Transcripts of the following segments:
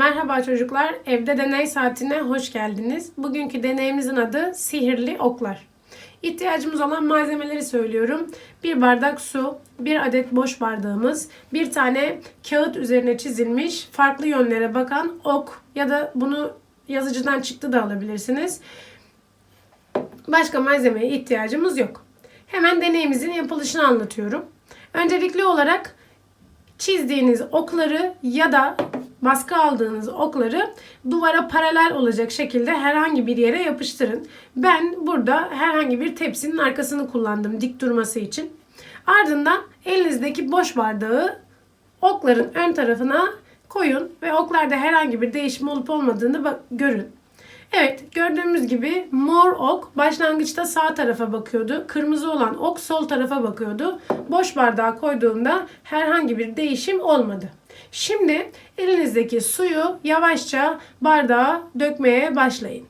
Merhaba çocuklar, evde deney saatine hoş geldiniz. Bugünkü deneyimizin adı sihirli oklar. İhtiyacımız olan malzemeleri söylüyorum. Bir bardak su, bir adet boş bardağımız, bir tane kağıt üzerine çizilmiş farklı yönlere bakan ok ya da bunu yazıcıdan çıktı da alabilirsiniz. Başka malzemeye ihtiyacımız yok. Hemen deneyimizin yapılışını anlatıyorum. Öncelikli olarak çizdiğiniz okları ya da baskı aldığınız okları duvara paralel olacak şekilde herhangi bir yere yapıştırın. Ben burada herhangi bir tepsinin arkasını kullandım dik durması için. Ardından elinizdeki boş bardağı okların ön tarafına koyun ve oklarda herhangi bir değişim olup olmadığını görün. Evet gördüğümüz gibi mor ok başlangıçta sağ tarafa bakıyordu. Kırmızı olan ok sol tarafa bakıyordu. Boş bardağa koyduğumda herhangi bir değişim olmadı. Şimdi elinizdeki suyu yavaşça bardağa dökmeye başlayın.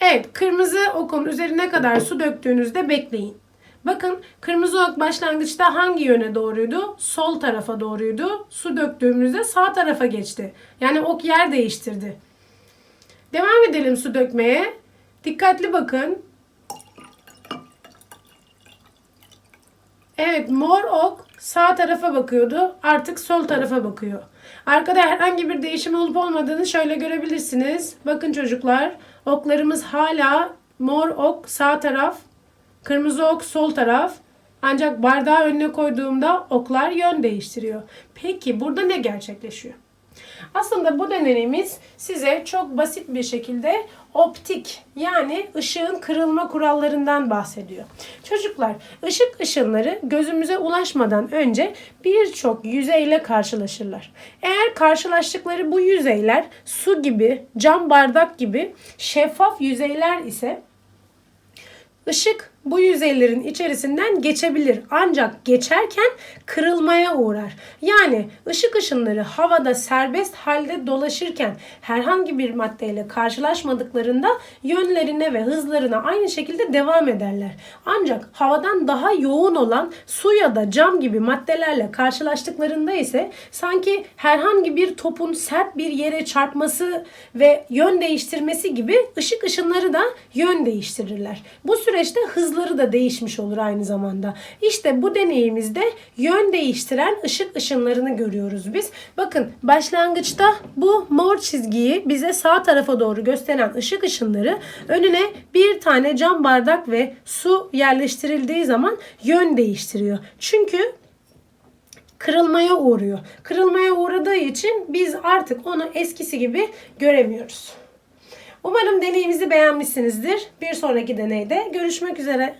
Evet, kırmızı okun üzerine kadar su döktüğünüzde bekleyin. Bakın kırmızı ok başlangıçta hangi yöne doğruydu? Sol tarafa doğruydu. Su döktüğümüzde sağ tarafa geçti. Yani ok yer değiştirdi. Devam edelim su dökmeye. Dikkatli bakın. Evet mor ok sağ tarafa bakıyordu. Artık sol tarafa bakıyor. Arkada herhangi bir değişim olup olmadığını şöyle görebilirsiniz. Bakın çocuklar oklarımız hala mor ok sağ taraf, kırmızı ok sol taraf. Ancak bardağı önüne koyduğumda oklar yön değiştiriyor. Peki burada ne gerçekleşiyor? Aslında bu deneyimiz size çok basit bir şekilde optik yani ışığın kırılma kurallarından bahsediyor. Çocuklar ışık ışınları gözümüze ulaşmadan önce birçok yüzeyle karşılaşırlar. Eğer karşılaştıkları bu yüzeyler su gibi, cam bardak gibi şeffaf yüzeyler ise Işık bu yüzeylerin içerisinden geçebilir ancak geçerken kırılmaya uğrar. Yani ışık ışınları havada serbest halde dolaşırken herhangi bir maddeyle karşılaşmadıklarında yönlerine ve hızlarına aynı şekilde devam ederler. Ancak havadan daha yoğun olan su ya da cam gibi maddelerle karşılaştıklarında ise sanki herhangi bir topun sert bir yere çarpması ve yön değiştirmesi gibi ışık ışınları da yön değiştirirler. Bu süreçte hızları da değişmiş olur aynı zamanda. İşte bu deneyimizde yön değiştiren ışık ışınlarını görüyoruz biz. Bakın başlangıçta bu mor çizgiyi bize sağ tarafa doğru gösteren ışık ışınları önüne bir tane cam bardak ve su yerleştirildiği zaman yön değiştiriyor. Çünkü kırılmaya uğruyor. Kırılmaya uğradığı için biz artık onu eskisi gibi göremiyoruz. Umarım deneyimizi beğenmişsinizdir. Bir sonraki deneyde görüşmek üzere.